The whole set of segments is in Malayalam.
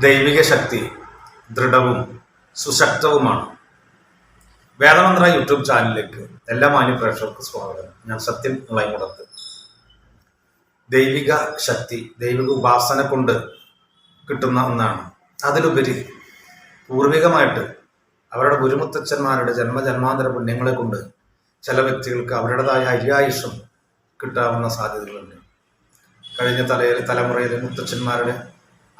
ദൈവിക ശക്തി ദൃഢവും സുശക്തവുമാണ്. വേദമന്ത്ര യൂട്യൂബ് ചാനലിലേക്ക് എല്ലാ മാന്യ പ്രേക്ഷകർക്കും സ്വാഗതം. ഞാൻ സത്യൻ ഇളയമുടത്ത്. ദൈവിക ശക്തി ദൈവിക ഉപാസന കൊണ്ട് കിട്ടുന്ന ഒന്നാണ്. അതിലുപരി പൂർവികമായിട്ട് അവരുടെ ഗുരുമുത്തച്ഛന്മാരുടെ ജന്മജന്മാന്തര പുണ്യങ്ങളെ കൊണ്ട് ചില വ്യക്തികൾക്ക് അവരുടേതായ അരിയായുഷം കിട്ടാവുന്ന സാധ്യതകളുണ്ട്. കഴിഞ്ഞ തലയിൽ തലമുറയിലെ മുത്തച്ഛന്മാരുടെ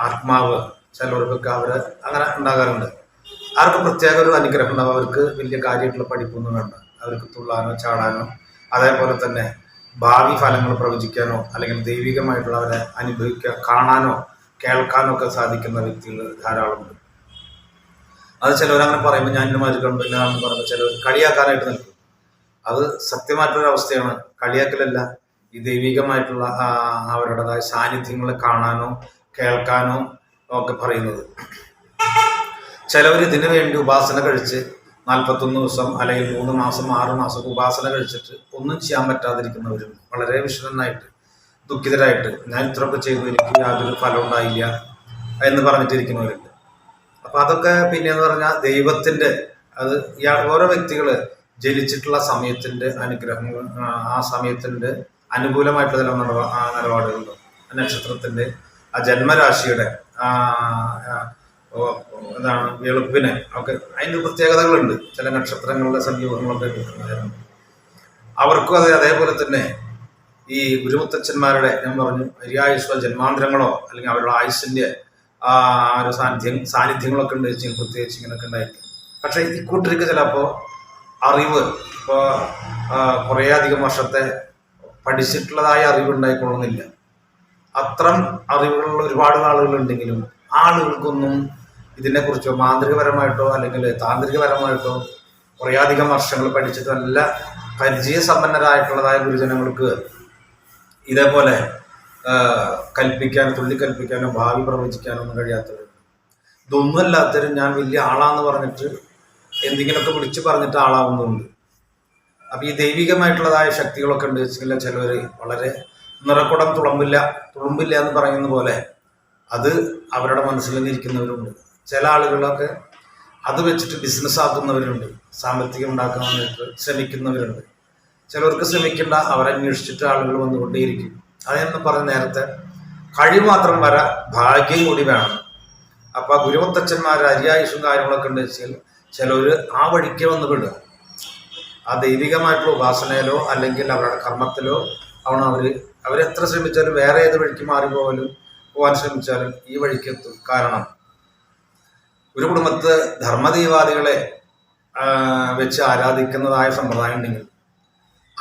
ആത്മാവ് ചിലവർക്കൊക്കെ അവർ അങ്ങനെ ഉണ്ടാകാറുണ്ട്. ആർക്ക് പ്രത്യേക ഒരു അനുഗ്രഹം ഉണ്ടാവും? അവർക്ക് വലിയ കാര്യമായിട്ടുള്ള പഠിപ്പൊന്നും വേണ്ട. അവർക്ക് തുള്ളാനോ ചാടാനോ അതേപോലെ തന്നെ ഭാവി ഫലങ്ങൾ പ്രവചിക്കാനോ അല്ലെങ്കിൽ ദൈവികമായിട്ടുള്ള അവരെ അനുഭവിക്കാൻ കാണാനോ കേൾക്കാനോ ഒക്കെ സാധിക്കുന്ന വ്യക്തികൾ ധാരാളമുണ്ട്. അത് ചിലവരങ്ങനെ പറയുമ്പോൾ ഞാൻ ഇന്ന മാതിരി കണ്ടു ഇന്നാണെന്ന് പറയുമ്പോൾ ചിലവർ കളിയാക്കാനായിട്ട് നിൽക്കും. അത് സത്യമായിട്ടുള്ള അവസ്ഥയാണ്. കളിയാക്കലല്ല. ഈ ദൈവികമായിട്ടുള്ള അവരുടേതായ സാന്നിധ്യങ്ങളെ കാണാനോ കേൾക്കാനോ ഒക്കെ പറയുന്നത്. ചിലവർ ഇതിനു വേണ്ടി ഉപാസന കഴിച്ച് നാൽപ്പത്തൊന്ന് ദിവസം അല്ലെങ്കിൽ മൂന്ന് മാസം ആറ് മാസം ഉപാസന കഴിച്ചിട്ട് ഒന്നും ചെയ്യാൻ പറ്റാതിരിക്കുന്നവരും വളരെ വിഷമനായിട്ട് ദുഃഖിതരായിട്ട് ഞാൻ ഇത്രയൊക്കെ ചെയ്തു എനിക്ക് യാതൊരു ഫലം ഉണ്ടായില്ല എന്ന് പറഞ്ഞിട്ടിരിക്കുന്നവരുണ്ട്. അപ്പൊ അതൊക്കെ പിന്നെ എന്ന് പറഞ്ഞാൽ ദൈവത്തിന്റെ അത് ഓരോ വ്യക്തികൾ ജനിച്ചിട്ടുള്ള സമയത്തിന്റെ അനുഗ്രഹങ്ങൾ ആ, സമയത്തിന്റെ അനുകൂലമായിട്ടുള്ള ചില ആ നക്ഷത്രത്തിന്റെ ആ ജന്മരാശിയുടെ എന്താണ് വെളുപ്പിന് ഒക്കെ അതിന്റെ പ്രത്യേകതകളുണ്ട്. ചില നക്ഷത്രങ്ങളുടെ സംയോഗങ്ങളൊക്കെ കിട്ടുന്നതായിരുന്നു. അവർക്കും അതെ അതേപോലെ തന്നെ ഈ ഗുരുമുത്തച്ഛന്മാരുടെ ഞാൻ പറഞ്ഞു അരിയായുസ്വ ജന്മാന്തരങ്ങളോ അല്ലെങ്കിൽ അവരുടെ ആയുസിന്റെ ആ ഒരു സാന്നിധ്യം സാന്നിധ്യങ്ങളൊക്കെ ഉണ്ട് വെച്ചാൽ പ്രത്യേകിച്ച് ഇങ്ങനെയൊക്കെ ഉണ്ടായിരിക്കും. പക്ഷേ ഈ കൂട്ടർക്ക് ചിലപ്പോൾ അറിവ് ഇപ്പോൾ കുറേ അധികം വർഷത്തെ പഠിച്ചിട്ടുള്ളതായ അറിവ് ഉണ്ടായിക്കൊള്ളുന്നില്ല. അത്രം അറിവുകളുള്ള ഒരുപാട് ആളുകളുണ്ടെങ്കിലും ആളുകൾക്കൊന്നും ഇതിനെക്കുറിച്ചോ മാന്ത്രികപരമായിട്ടോ അല്ലെങ്കിൽ താന്ത്രികപരമായിട്ടോ കുറേയധികം വർഷങ്ങൾ പഠിച്ചിട്ട് നല്ല പരിചയസമ്പന്നരായിട്ടുള്ളതായ ഗുരുജനങ്ങൾക്ക് ഇതേപോലെ കൽപ്പിക്കാനോ തുള്ളി ഭാവി പ്രവചിക്കാനോ ഒന്നും കഴിയാത്തവർ ഇതൊന്നുമല്ലാത്തവരും ഞാൻ വലിയ ആളാന്ന് പറഞ്ഞിട്ട് എന്തെങ്കിലുമൊക്കെ വിളിച്ച് പറഞ്ഞിട്ട് ആളാവുന്നുണ്ട്. അപ്പൊ ഈ ദൈവികമായിട്ടുള്ളതായ ശക്തികളൊക്കെ ഉണ്ട് വെച്ചെങ്കിൽ ചിലവർ വളരെ നിറക്കുടം തുളമ്പില്ല. തുളുമ്പില്ല എന്ന് പറയുന്ന പോലെ അത് അവരുടെ മനസ്സിൽ ഇരിക്കുന്നവരുണ്ട്. ചില ആളുകളൊക്കെ അത് വെച്ചിട്ട് ബിസിനസ് ആക്കുന്നവരുണ്ട്. സാമ്പത്തികം ഉണ്ടാക്കാൻ വേണ്ടിയിട്ട് ശ്രമിക്കുന്നവരുണ്ട്. ചിലർക്ക് ശ്രമിക്കേണ്ട അവരന്വേഷിച്ചിട്ട് ആളുകൾ വന്നുകൊണ്ടേയിരിക്കും. അതെന്ന് പറഞ്ഞ നേരത്തെ കഴിവ് മാത്രം വര ഭാഗ്യം കൂടി വേണം. അപ്പൊ ആ ഗുരുവത്തച്ഛന്മാർ അരിയായുഷും കാര്യങ്ങളൊക്കെ ഉണ്ട് വെച്ചാൽ ചിലർ ആ വഴിക്ക് വന്ന് വിടുക ആ ദൈവികമായിട്ടുള്ള ഉപാസനയിലോ അല്ലെങ്കിൽ അവരുടെ കർമ്മത്തിലോ ആണ് അവർ അവരെത്ര ശ്രമിച്ചാലും വേറെ ഏത് വഴിക്ക് മാറി പോകലും പോകാൻ ശ്രമിച്ചാലും ഈ വഴിക്ക് എത്തും കാരണം ഒരു കുടുംബത്ത് ധർമ്മദൈവാദികളെ വെച്ച് ആരാധിക്കുന്നതായ സമ്പ്രദായം ഉണ്ടെങ്കിൽ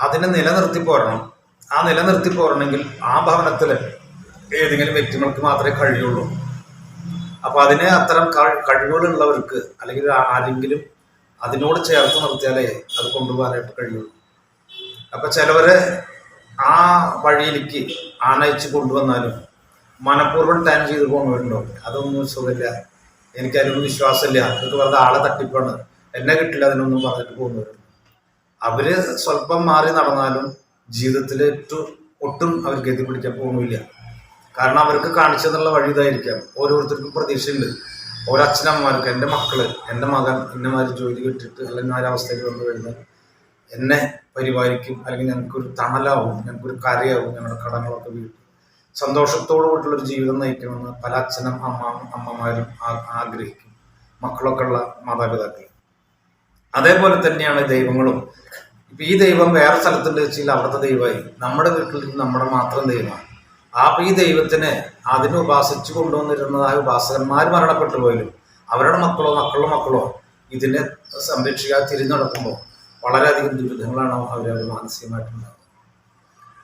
അതിനെ നിലനിർത്തി പോരണം. ആ നിലനിർത്തി പോരണമെങ്കിൽ ആ ഭവനത്തിൽ ഏതെങ്കിലും വ്യക്തികൾക്ക് മാത്രമേ കഴിയുള്ളൂ. അപ്പോൾ അതിനെ അത്തരം കഴി- കഴിവുകളുള്ളവർക്ക് അല്ലെങ്കിൽ ആരെങ്കിലും അതിനോട് ചേർത്ത് നിർത്തിയാലേ അത് കൊണ്ടുപോകാനായിട്ട് കഴിയുള്ളൂ. അപ്പോൾ ചിലവര് ആ വഴിയിലേക്ക് ആനയിച്ച് കൊണ്ടുവന്നാലും മനഃപൂർവം ടൈം ചെയ്ത് പോകുന്നുണ്ടോ അതൊന്നും സുഖമില്ല. എനിക്കതിനൊന്നും വിശ്വാസമില്ല. ഇതൊക്കെ വെറുതെ ആളെ തട്ടിപ്പാണ്. എന്നെ കിട്ടില്ല അതിനൊന്നും പറഞ്ഞിട്ട് പോകുന്നവരുണ്ട്. അവർ സ്വല്പം മാറി നടന്നാലും ജീവിതത്തിൽ ഒട്ടും അവർ എത്തിപ്പിടിക്കാൻ പിടിക്കാൻ പോകുന്നില്ല. കാരണം അവർക്ക് കാണിച്ചെന്നുള്ള വഴി ഇതായിരിക്കാം. ഓരോരുത്തർക്കും പ്രതീക്ഷയുണ്ട്. ഓരോ അച്ഛനമ്മമാർക്ക് എന്റെ മക്കൾ എന്റെ മകൻ ഇന്നമാതിരി ജോലി കിട്ടിയിട്ട് അല്ലെങ്കിൽ ആ ഒരു അവസ്ഥയിൽ വന്നു കഴിഞ്ഞാൽ എന്നെ പരിപാലിക്കും അല്ലെങ്കിൽ ഞങ്ങൾക്കൊരു തണലാവും ഞങ്ങൾക്കൊരു കരയാവും ഞങ്ങളുടെ കടങ്ങളൊക്കെ വീട്ടും. സന്തോഷത്തോടു കൂടിയുള്ളൊരു ജീവിതം നയിക്കണമെന്ന് പല അച്ഛനും അമ്മ അമ്മമാരും ആഗ്രഹിക്കും. മക്കളൊക്കെ ഉള്ള മാതാപിതാക്കൾ അതേപോലെ തന്നെയാണ് ദൈവങ്ങളും. ഇപ്പൊ ഈ ദൈവം വേറെ സ്ഥലത്തുണ്ട് വെച്ചാൽ അവിടുത്തെ ദൈവമായി. നമ്മുടെ വീട്ടിൽ നമ്മുടെ മാത്രം ദൈവമാണ്. ആ ഈ ദൈവത്തിനെ അതിനെ ഉപാസിച്ചു കൊണ്ടുവന്നിരുന്നത് ആ ഉപാസകന്മാർ മരണപ്പെട്ടു പോയാലും അവരുടെ മക്കളോ മക്കളുടെ മക്കളോ ഇതിനെ സംരക്ഷിക്കാതെ തിരിഞ്ഞു നടക്കുമ്പോൾ വളരെയധികം ദുരിതങ്ങളാണ് അവർ മാനസികമായിട്ടുണ്ടാകുന്നത്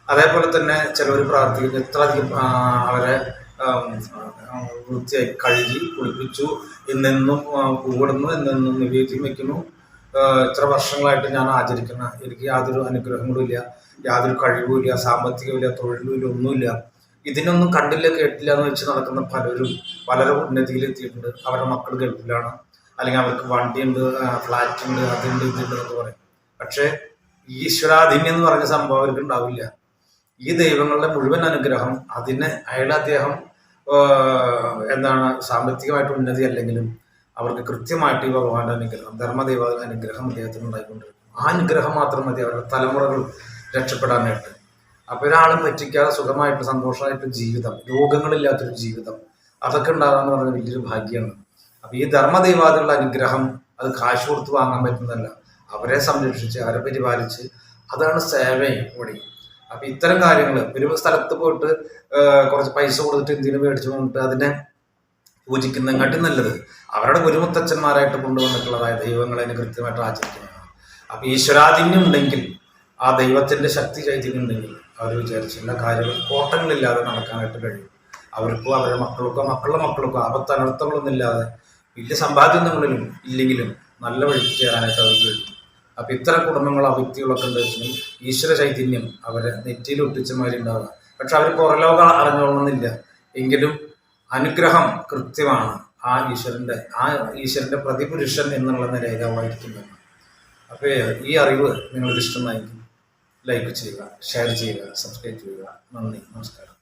അതേപോലെ തന്നെ ചിലവർ പ്രാർത്ഥിക്കുന്നു എത്ര അധികം അവരെ വൃത്തിയായി കഴുകി കുളിപ്പിച്ചു എന്നെന്നും പൂവിടുന്നു എന്നെന്നും നിവേദ്യം വയ്ക്കുന്നു ഇത്ര വർഷങ്ങളായിട്ട് ഞാൻ ആചരിക്കുന്ന എനിക്ക് യാതൊരു അനുഗ്രഹങ്ങളും ഇല്ല യാതൊരു കഴിവുമില്ല സാമ്പത്തികമില്ല തൊഴിലുമില്ല ഒന്നുമില്ല. ഇതിനൊന്നും കണ്ടില്ല കേട്ടില്ല എന്ന് വെച്ച് നടക്കുന്ന പലരും വളരെ ഉന്നതിയിലെത്തിയിട്ടുണ്ട്. അവരുടെ മക്കൾ ഗൾഫിലാണ്. അല്ലെങ്കിൽ അവർക്ക് വണ്ടിയുണ്ട് ഫ്ലാറ്റ് ഉണ്ട് അതുണ്ട് ഇതുണ്ട് എന്ന് പറയും. പക്ഷേ ഈശ്വരാധീന്യം എന്ന് പറഞ്ഞ സംഭവം അവർക്ക് ഉണ്ടാവില്ല. ഈ ദൈവങ്ങളുടെ മുഴുവൻ അനുഗ്രഹം അതിനെ അയാൾ അദ്ദേഹം എന്താണ് സാമ്പത്തികമായിട്ട് ഉന്നതി അല്ലെങ്കിലും അവർക്ക് കൃത്യമായിട്ട് ഈ ഭഗവാന്റെ അനുഗ്രഹം ധർമ്മദൈവ അനുഗ്രഹം അദ്ദേഹത്തിന് ഉണ്ടായിക്കൊണ്ടിരിക്കും ആ അനുഗ്രഹം മാത്രം മതി അവരുടെ തലമുറകൾ രക്ഷപ്പെടാനായിട്ട്. അപ്പോൾ ഒരാളും പറ്റിക്കാതെ സുഖമായിട്ട് സന്തോഷമായിട്ട് ജീവിതം രോഗങ്ങളില്ലാത്തൊരു ജീവിതം അതൊക്കെ ഉണ്ടാകാന്ന് പറഞ്ഞ വലിയൊരു ഭാഗ്യമാണ്. അപ്പോൾ ഈ ധർമ്മദൈവാദികളുടെ അനുഗ്രഹം അത് കാശ് കൊടുത്ത് വാങ്ങാൻ പറ്റുന്നതല്ല. അവരെ സംരക്ഷിച്ച് അവരെ പരിപാലിച്ച് അതാണ് സേവയും കൂടി അപ്പം ഇത്തരം കാര്യങ്ങൾ ഒരു സ്ഥലത്ത് പോയിട്ട് കുറച്ച് പൈസ കൊടുത്തിട്ട് എന്തിനു മേടിച്ചു കൊണ്ടിട്ട് അതിനെ പൂജിക്കുന്നതിനെക്കാട്ടി നല്ലത്. അവരുടെ ഗുരുമുത്തച്ഛന്മാരായിട്ട് കൊണ്ടുവന്നിട്ടുള്ളതായ ദൈവങ്ങളെ കൃത്യമായിട്ട് ആചരിക്കുന്നതാണ്. അപ്പം ഈശ്വരാധീന്യം ഉണ്ടെങ്കിൽ ആ ദൈവത്തിന്റെ ശക്തി ചൈതന്യം ഉണ്ടെങ്കിൽ അവർ വിചാരിച്ചു എല്ലാ കാര്യങ്ങളും കോട്ടങ്ങളില്ലാതെ നടക്കാനായിട്ട് കഴിയും. അവർക്കും അവരുടെ മക്കൾക്കോ മക്കളുടെ മക്കൾക്കോ ആപത്ത് അനർത്ഥങ്ങളൊന്നും ഇല്ലാതെ വലിയ സമ്പാദ്യങ്ങളിലും ഇല്ലെങ്കിലും നല്ല വഴിക്ക് ചേരാനായിട്ട് അവർക്ക് കഴിയും. അപ്പം ഇത്തരം കുടുംബങ്ങൾ ആ വ്യക്തികളൊക്കെ ഉണ്ട് ഈശ്വര ചൈതന്യം അവരെ നെറ്റിയിൽ ഒട്ടിച്ച മാതിരി ഉണ്ടാവുക. പക്ഷെ അവർ പുറലോകം അറിഞ്ഞോളണമെന്നില്ല എങ്കിലും അനുഗ്രഹം കൃത്യമാണ് ആ ഈശ്വരന്റെ ആ ഈശ്വരന്റെ പ്രതിപുരുഷൻ എന്നുള്ള നിലയിലാവായിരിക്കുന്നത് അപ്പോൾ ഈ അറിവ് നിങ്ങൾക്ക് ഇഷ്ടമായെങ്കിൽ ലൈക്ക് ചെയ്യുക ഷെയർ ചെയ്യുക സബ്സ്ക്രൈബ് ചെയ്യുക. നന്ദി നമസ്കാരം.